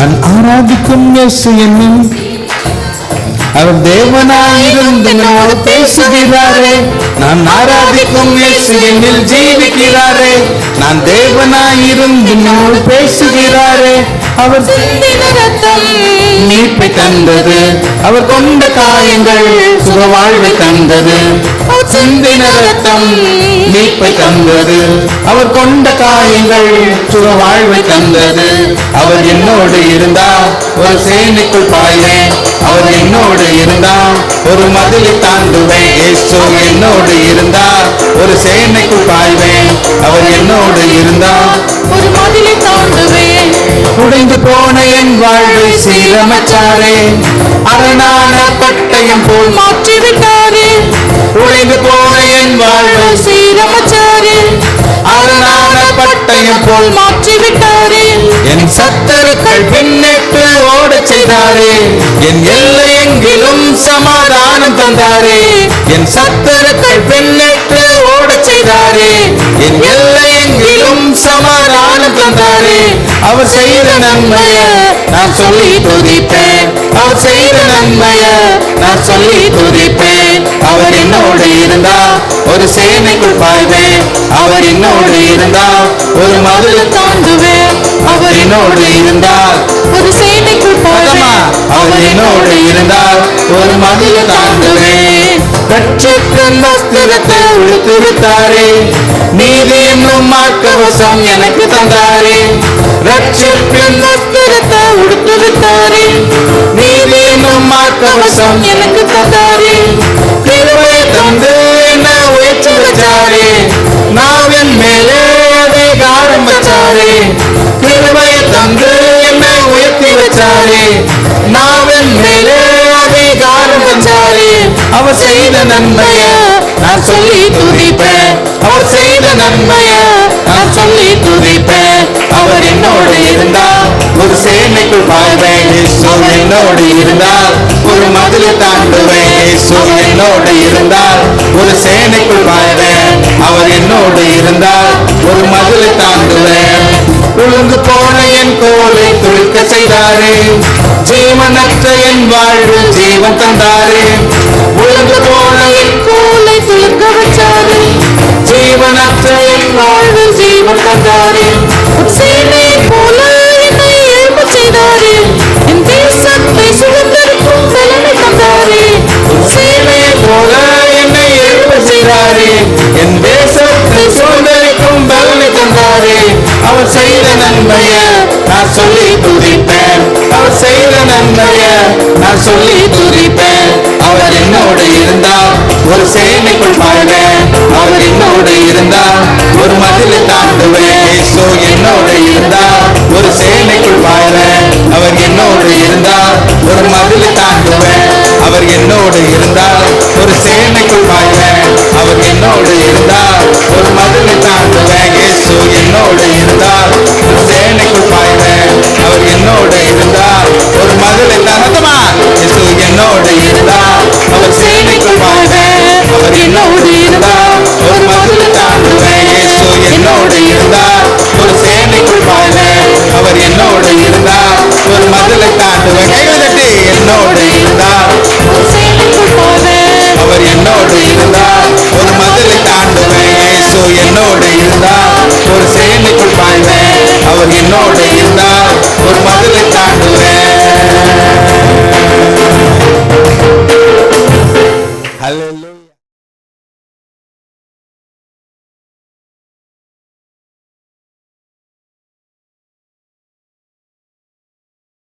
நான் ஆராதிக்கும் இயேசு என்னும் அவர் தேவனாயிருந்து என்னோடு பேசுகிறாரே. நான் ஆராதிக்கும் இயேசு என்னில் ஜீவிக்கிறாரே. நான் தேவனாயிருந்து என்னோடு பேசுகிறாரே. அவர் சிந்தின மீட்பை தந்தது. அவர் கொண்ட காயங்கள் சுகவாழ்வை தந்தது. சிந்தின ரத்தம் மீட்பை தந்தது. அவர் கொண்ட காயங்கள் சுக வாழ்வை தந்தது. அவர் என்னோடு இருந்தா ஒரு சேனைக்குள் பாய்வேன் அவர் என்னோடு இருந்தா ஒரு மதிலை தாண்டுவேன். இயேசு என்னோடு இருந்தா ஒரு சேனைக்குள் பாய்வேன். அவர் என்னோடு இருந்தா ஒரு மதிலை தாண்டுவேன். உடைந்து போன என் வாழ்வை சீரமைச்சாரே. அரணான பட்டயம் போல் மாற்றி பட்டயம் போல் மாற்றி விட்டாரே என் சத்தருக்கள் பின்னிட்டு ஓடச் செய்தாரே. என் எல்லை எங்கிலும் சமாதானம் தந்தாரே. என் சத்தருக்கள் பின்னிட்டு ஓடச் செய்தாரே. என் எல்லை எங்கிலும் சமாதானம் தந்தாரே. அவர் செய்த நன்மைய நான் சொல்லி துதிப்பேன். அவர் செய்த நன்மைய நான் சொல்லி துதிப்பேன் ஒரு சேனைக்குள் பாய்வேன். அவர் என்னோடு இருந்தா ஒரு மதுரை தாண்டுவேன். அவர் என்னோடு இருந்தால் ஒரு சேனைக்குள் பதமா போவேன் அவர் என்னோடு இருந்தால் ஒரு மதில தாண்டுவேன். கற்றுக்கும் வஸ்திரத்தை உடுத்திருத்தாரே. நீதி என்னும் மார்க்கவசம் எனக்கு தந்தாரே. ரட்சிப்பின் வஸ்திரத்தை உடுத்து விட்டாரே நீதி என்னும் மார்க்கவசம் எனக்கு தந்தாரே. செய்த நன்மைய நான் சொல்லி துதிப்பேன். அவர் செய்த நன்மைய நான் சொல்லி துதிப்பேன். அவர் என்னோடு இருந்தால் ஒரு சேனைக்குள் பாய்வேன் இயேசு என்னோடு இருந்தால் ஒரு மதிலை தாண்டுவேன் இயேசு என்னோடு இருந்தால் ஒரு சேனைக்குள் பாய்வேன் அவர் என்னோடு இருந்தால் ஒரு மதிலை தாண்டுவேன் உழுந்து போன என் கோலை துளிக்க செய்தாரே. ஜீவனற்ற என் வாழ்வு ஜீவன் தந்தாரே. ஜீவனற்ற என் வாழ்வு ஜீவன் தந்தாரே. சேனை போல என்னை எழும்பச் செய்தாரே. என் தேசத்தை சுதந்திரிக்கும் பலனை தந்தாரே. சேனை போல என்னை எழுப்ப செய்தாரே. என் தேசத்தை சுதந்திரிக்கும் பலனை தந்தாரே. அவர் செய்த நன்மைய நான் சொல்லி துதிப்பேன். அவர் செய்த நன்மைய நான் சொல்லி துதிப்பேன். அவர் என்னோடு இருந்தால் ஒரு சேனைக்குள் பாய்வேன் அவர் என்னோடு இருந்தால் ஒரு மதிலை தாண்டுவேன் ஒரு மதிலை தாண்டுவேன் கைகள் தட்டி என்னோடு இருந்தால் அவர் என்னோடு இருந்தால் ஒரு மதுரை தாண்டுவேன் இயேசு என்னோடு இருந்தால் ஒரு சேனைக்குள் பாய்வேன் அவர் என்னோடு